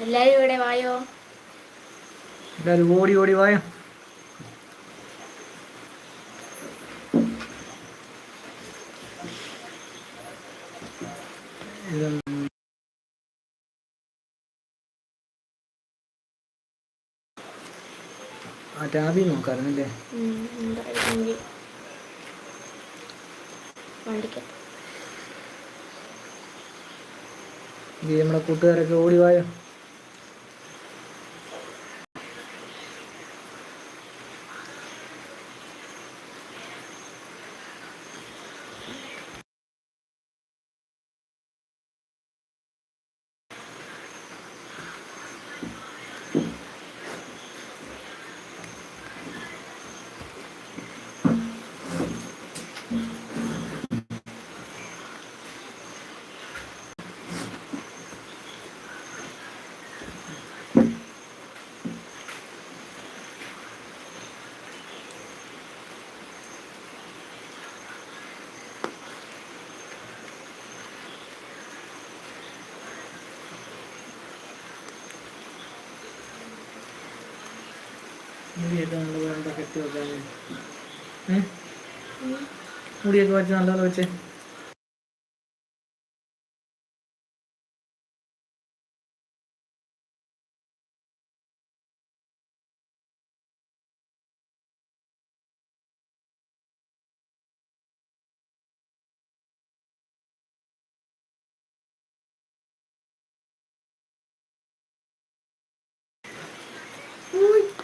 എല്ലാരും ഇവിടെ വായോ? എല്ലാരും ഓടി ഓടി വായോ? ആ ടാബി നോക്കാറുണ്ടല്ലേ ഇത് നമ്മുടെ കൂട്ടുകാരൊക്കെ ഓടി മുടിയൊക്കെ വേണ്ട കെട്ടി വെക്കാൻ ഏ? മുടിയൊക്കെ വെച്ച് നല്ലപോലെ വെച്ചേ.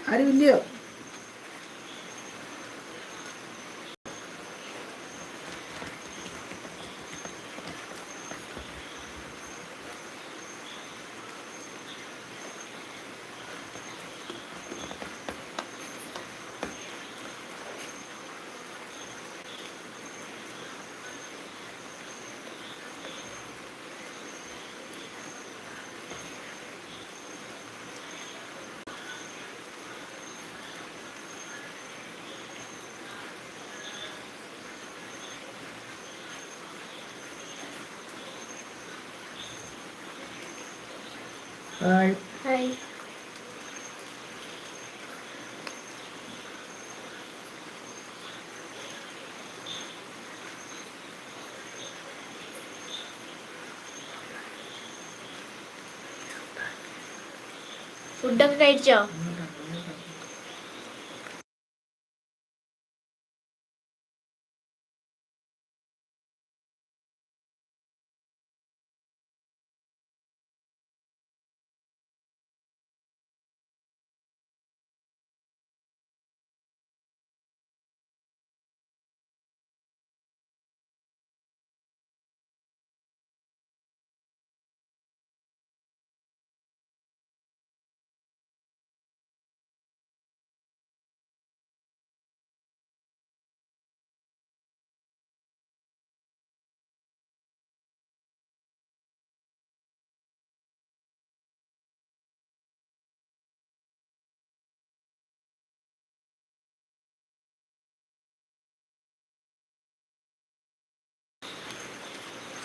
ആരുമില്ലയോ ഹായ് ഹായ് ഫുഡൊക്കെ കഴിച്ചോ?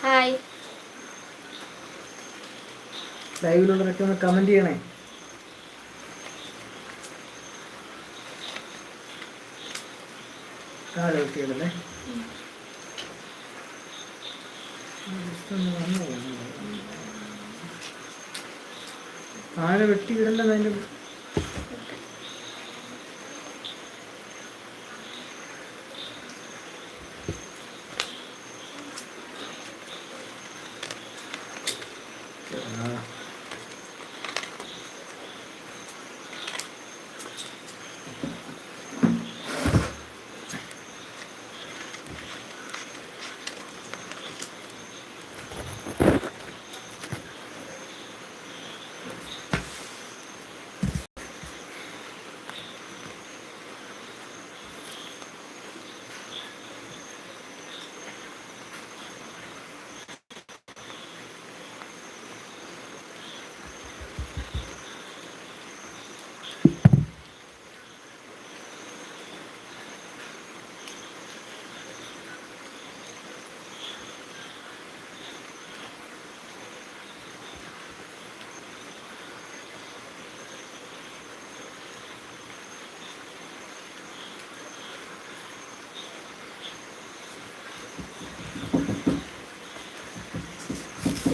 ഹായ് ലൈവിലുള്ളവരൊക്കെ ഒന്ന് കമന്റ് ചെയ്യണേ കുട്ടികളല്ലേ താഴെ വെട്ടി അതിന്റെ ആ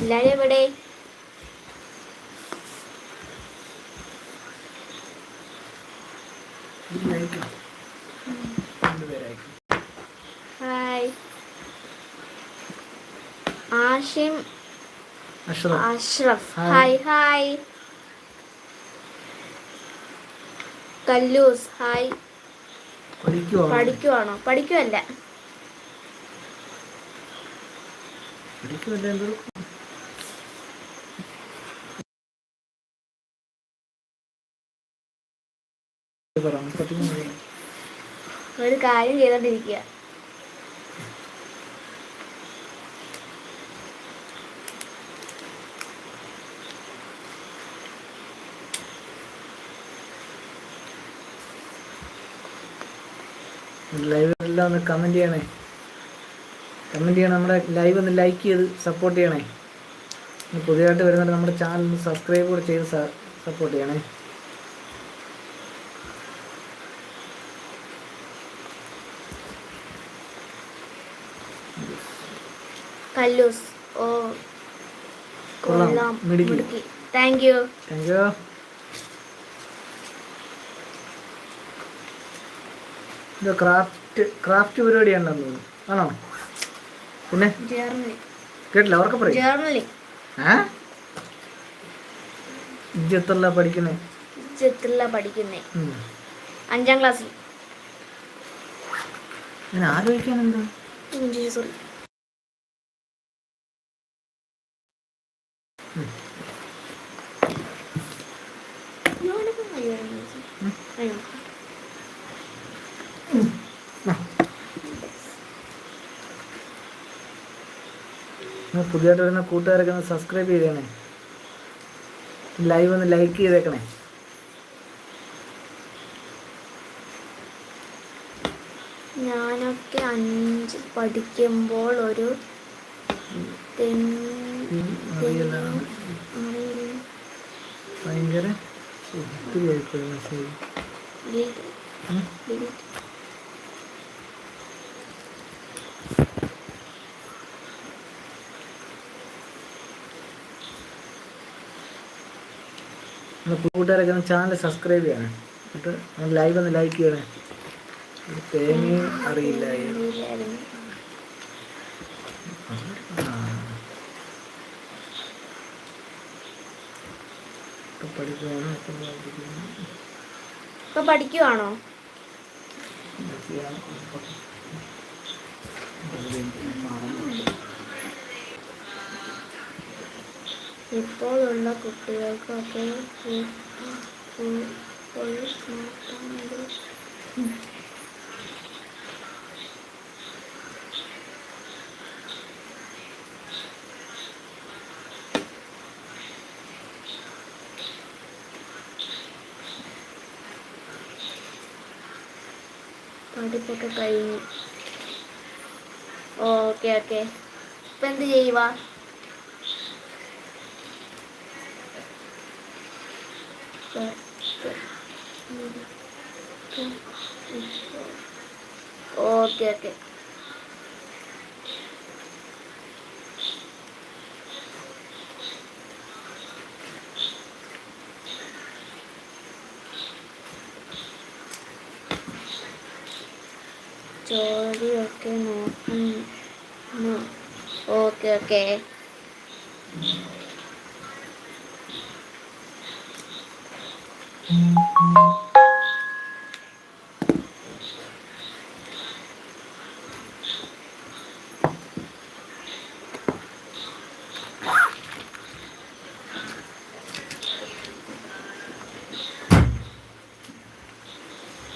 എല്ലാരും എവിടെ? Hi Ashim Ashraf. Hi hi Kallus hi പഠിക്കുവാണോ? പഠിക്കുവല്ലേ? പഠിക്കുവല്ല പഠിക്കുമല്ലേ എന്തോ പറ മുപ്പത്തിമൂന്ന് കഴിഞ്ഞു. ഒരു കാര്യം ചെയ്തോണ്ടിരിക്കുക ലൈവ് എല്ലാം ഒന്ന് കമന്റ് ചെയ്യണേ. കമന്റ് ചെയ്യണം. നമ്മുടെ ലൈവ് ഒന്ന് ലൈക്ക് ചെയ്ത് സപ്പോർട്ട് ചെയ്യണേ. പുതിയതായിട്ട് വരുന്നുണ്ട് നമ്മുടെ ചാനൽ ഒന്ന് സബ്സ്ക്രൈബ് കൂടെ ചെയ്ത് സപ്പോർട്ട് ചെയ്യണേ. കല്ലൂസ്. ഓ കൊള്ളാം. മിടുക്കി. താങ്ക് യു താങ്ക് യു ഇത് ക്രാഫ്റ്റ് ക്രാഫ്റ്റ് പരിപാടിയാണെന്ന് തോന്നുന്നു. ആണോ? പിന്നെ? കേട്ടില്ല അവർക്ക് പറയും. ഇജ്ജത്തല്ല പഠിക്കണേ ചിത്രല പഠിക്കുന്നേ. അഞ്ചാം ക്ലാസ്സിൽ. ഞാൻ ആലോചിക്കാൻ എന്താ സോറി. പുതിയതായിട്ട് വരുന്ന കൂട്ടുകാരൊക്കെ ഒന്ന് സബ്സ്ക്രൈബ് ചെയ്തേണേ ലൈവ് ഒന്ന് ലൈക്ക് ചെയ്തേക്കണേ. ഞാനൊക്കെ അഞ്ച് പഠിക്കുമ്പോൾ ഒരു തെൻ- ഉം, അറിയില്ല അറിയില്ല. ഭയങ്കര. ഒന്ന് കൂട്ടുകാരൊക്കെ ചാനൽ സബ്സ്ക്രൈബ് ചെയ്യണം എന്നിട്ട് ലൈവ് ഒന്ന് ലൈക്ക് ചെയ്യണേ തേങ്ങയും അറിയില്ല അറിയില്ലായിരുന്നു. ആ. പഠിക്കുവാണോ? ഇപ്പൊ ഇപ്പോഴുള്ള കുട്ടികൾക്കൊക്കെ ഫു- ഫു- full smartphone ട്രൈ കഴിഞ്ഞു. Okay okay. ഇപ്പം എന്ത് ചെയ്യുക ഓക്കെ ഓക്കെ. ജോലിയൊക്കെ നോക്കണം. Okay okay.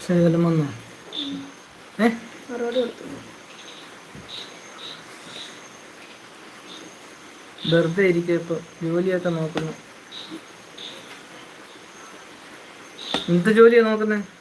ശരിയല്ലോ വന്നോ ഏ മറുപടി കൊടുത്തു വെറുതെ ഇരിക്കുക ഇപ്പൊ. ജോലിയൊക്കെ നോക്കുന്നു. എന്ത് ജോലിയാ നോക്കുന്നത്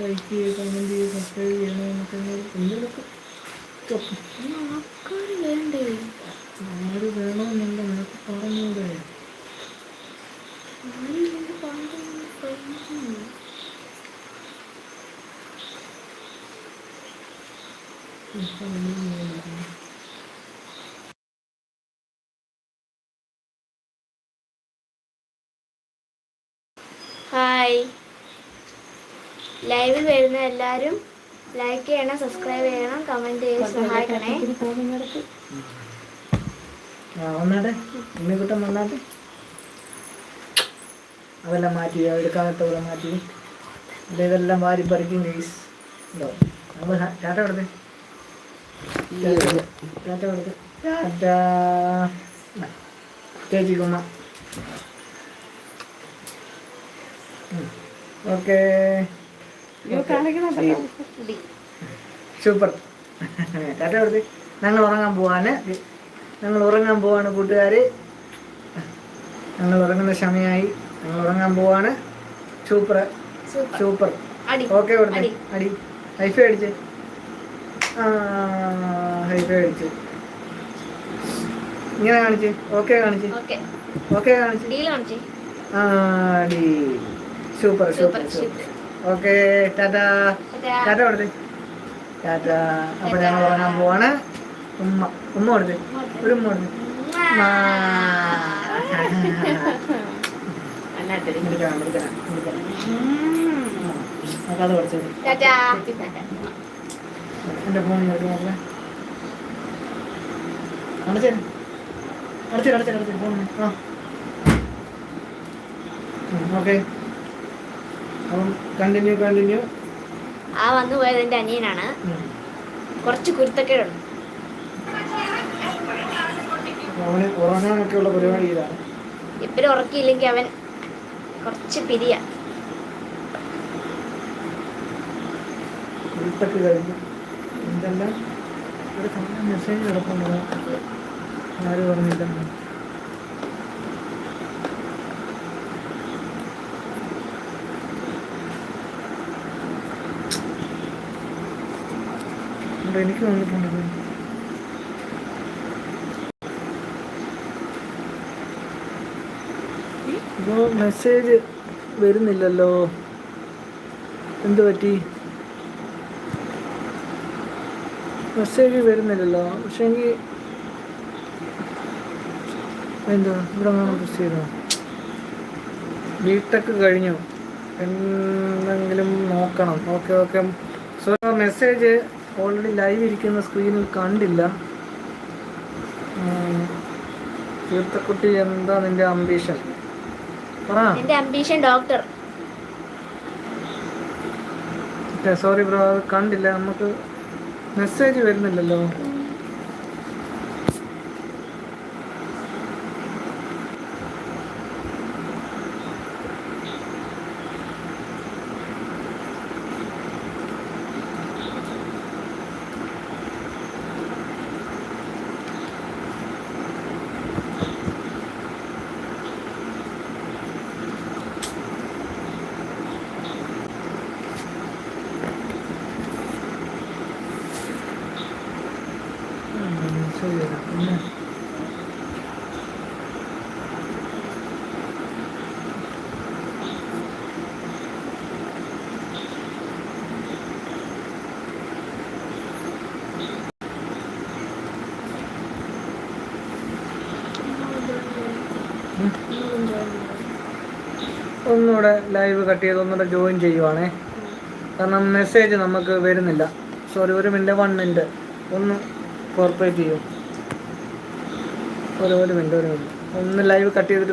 ലൈക്ക് ചെയ്യുക കമന്റ് ചെയ്യുക സബ്സ്ക്രൈബ് ചെയ്യണം എന്നൊക്കെ എന്തെങ്കിലുമൊക്കെ ആൾക്കാർ വേണ്ടേ ആര് വേണമെന്നില്ല നിനക്ക് പറഞ്ഞൂടെ ആരില്ലെങ്കിൽ പണ്ടൊന്നും friends. ഇപ്പം ഒന്നും ചെയ്യുന്നില്ല. ഹായ്. ലൈവിൽ വരുന്ന എല്ലാവരും ലൈക്ക് ചെയ്യണം സബ്സ്ക്രൈബ് ചെയ്യണം കമന്റ് ചെയ്ത് സഹായിക്കണേ. അതെല്ലാം മാറ്റി എടുക്കാത്തവിടെ മാറ്റി. ഇതെല്ലാം വാരി പറിക്കും ഗൈസ് ഉണ്ടോ? നമ്മൾ ടാറ്റ കൊടുത്തേ ടാറ്റ കൊടുത്തേ ടാറ്റ. ചേച്ചി കുമ്മ ഓക്കേ. ഡി. സൂപ്പർ. കൊടുത്തേ ഞങ്ങൾ ഉറങ്ങാൻ പോവാണ്. ഞങ്ങൾ ഉറങ്ങാൻ പോവാണ് കൂട്ടുകാർ ഞങ്ങൾ ഉറങ്ങുന്ന സമയമായി. ഞങ്ങൾ ഉറങ്ങാൻ പോവാണ്. സൂപ്പർ. സൂപ്പർ. ഓക്കെ കൊടുത്തേ. അടി. ഹൈഫൈ അടിച്ച്. ഹൈഫൈ അടിച്ച്. ഇങ്ങനെ കാണിച്ച്. ഓക്കെ കാണിച്ച്. ഓക്കെ. കാണിച്ച്. ആ അടി super super super okay tata. Tata. കൊടുത്തേ. ടാറ്റ. അപ്പൊ ഞങ്ങൾ ഉറങ്ങാൻ പോവാണ്. ഉമ്മ ഉമ്മ കൊടുത്തേ. ഒരു ഉമ്മ കൊടുത്തേ. അത് കുറച്ചത് ടാറ്റാ എന്റെ ഫോണിൽ നോക്കാം അടച്ചേ അടച്ചേ അടച്ചേ അടച്ചേ ഫോൺ ആ. ഓക്കെ. അപ്പം കണ്ടിന്യൂ കണ്ടിന്യൂ ആ വന്നു പോയത് എന്റെ അനിയനാണ്. കുറച്ച് കുരുത്തക്കേടുണ്ട് അവന് ഉറക്കിയില്ലെങ്കിൽ അവൻ കുറച്ച് പിരിയ. കഴിഞ്ഞു. എന്തെല്ലാം? ഒരു മെസ്സേജ് കിടപ്പുണ്ട്. ആരും പറഞ്ഞില്ല ഉണ്ട്, എനിക്ക് വന്നിട്ടുണ്ട് ഇപ്പോൾ മെസ്സേജ് വരുന്നില്ലല്ലോ. എന്ത് പറ്റി? മെസ്സേജ് വരുന്നില്ലല്ലോ. പക്ഷേ എങ്കിൽ എന്താ ഇവിടെ കാണാൻ പ്രസ് ചെയ്തോ? ബിടെക് കഴിഞ്ഞു. എന്തെങ്കിലും നോക്കണം. Okay okay so message already live ഇരിക്കുന്ന സ്ക്രീനിൽ കണ്ടില്ല. തീർത്ഥക്കുട്ടി എന്താ നിന്റെ അംബീഷൻ എന്റെ അംബീഷൻ ഡോക്ടർ സോറി ബ്രോ അത് കണ്ടില്ല. നമുക്ക് മെസ്സേജ് വരുന്നില്ലല്ലോ. ഒന്നുകൂടെ ലൈവ് കട്ട് ചെയ്ത് ഒന്നുകൂടെ ജോയിൻ ചെയ്യുവാണേ. കാരണം മെസ്സേജ് നമുക്ക് വരുന്നില്ല. സോറി ഒരു മിനിറ്റ് വൺ മിനിറ്റ് ഒന്ന് കോർപ്പറേറ്റ് ചെയ്യും. ഒരു ഒരു മിനിറ്റ് ഒരു മിനിറ്റ് ഒന്ന് ലൈവ് കട്ട് ചെയ്തിട്ട്